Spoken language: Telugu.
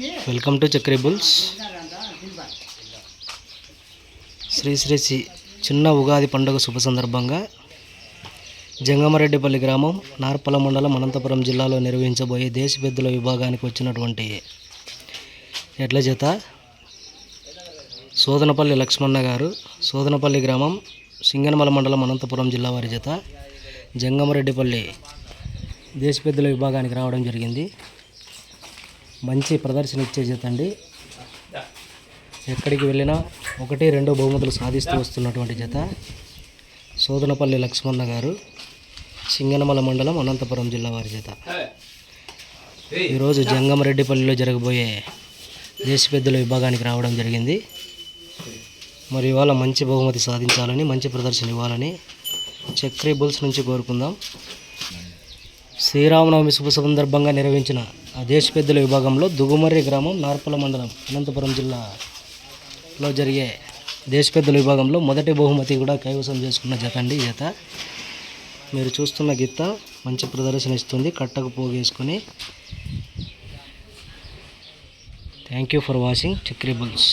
వెల్కమ్ టు చక్రీబుల్స్ శ్రీ శ్రీ శ్రీ చిన్న ఉగాది పండుగ శుభ సందర్భంగా జంగమరెడ్డిపల్లి గ్రామం నార్పల మండలం అనంతపురం జిల్లాలో నిర్వహించబోయే దేశపెద్దుల విభాగానికి వచ్చినటువంటి ఎడ్ల చేత సోదనపల్లి లక్ష్మణ గారు సోదనపల్లి గ్రామం సింగనమల మండలం అనంతపురం జిల్లా వారి చేత జంగమరెడ్డిపల్లి దేశపెద్దుల విభాగానికి రావడం జరిగింది. మంచి ప్రదర్శన ఇచ్చే జత అండి. ఎక్కడికి వెళ్ళినా ఒకటి రెండు బహుమతులు సాధిస్తూ వస్తున్నటువంటి జత. సోదనపల్లి లక్ష్మణ గారు సింగనమల మండలం అనంతపురం జిల్లా వారి జత. ఈరోజు జంగమరెడ్డిపల్లిలో జరగబోయే దేశపెద్దుల విభాగానికి రావడం జరిగింది. మరి ఇవాళ మంచి బహుమతి సాధించాలని మంచి ప్రదర్శన ఇవ్వాలని చక్రీ బుల్స్ నుంచి కోరుకుందాం. శ్రీరామనవమి శుభ సందర్భంగా నిర్వహించిన ఆ దేశపెద్దుల విభాగంలో దుగుమర్రి గ్రామం నార్పల మండలం అనంతపురం జిల్లాలో జరిగే దేశపెద్దుల విభాగంలో మొదటి బహుమతి కూడా కైవసం చేసుకున్న జత అండి జత. మీరు చూస్తున్న గీత మంచి ప్రదర్శన ఇస్తుంది కట్టకు పోగేసుకొని. Thank you for watching Chakri bulls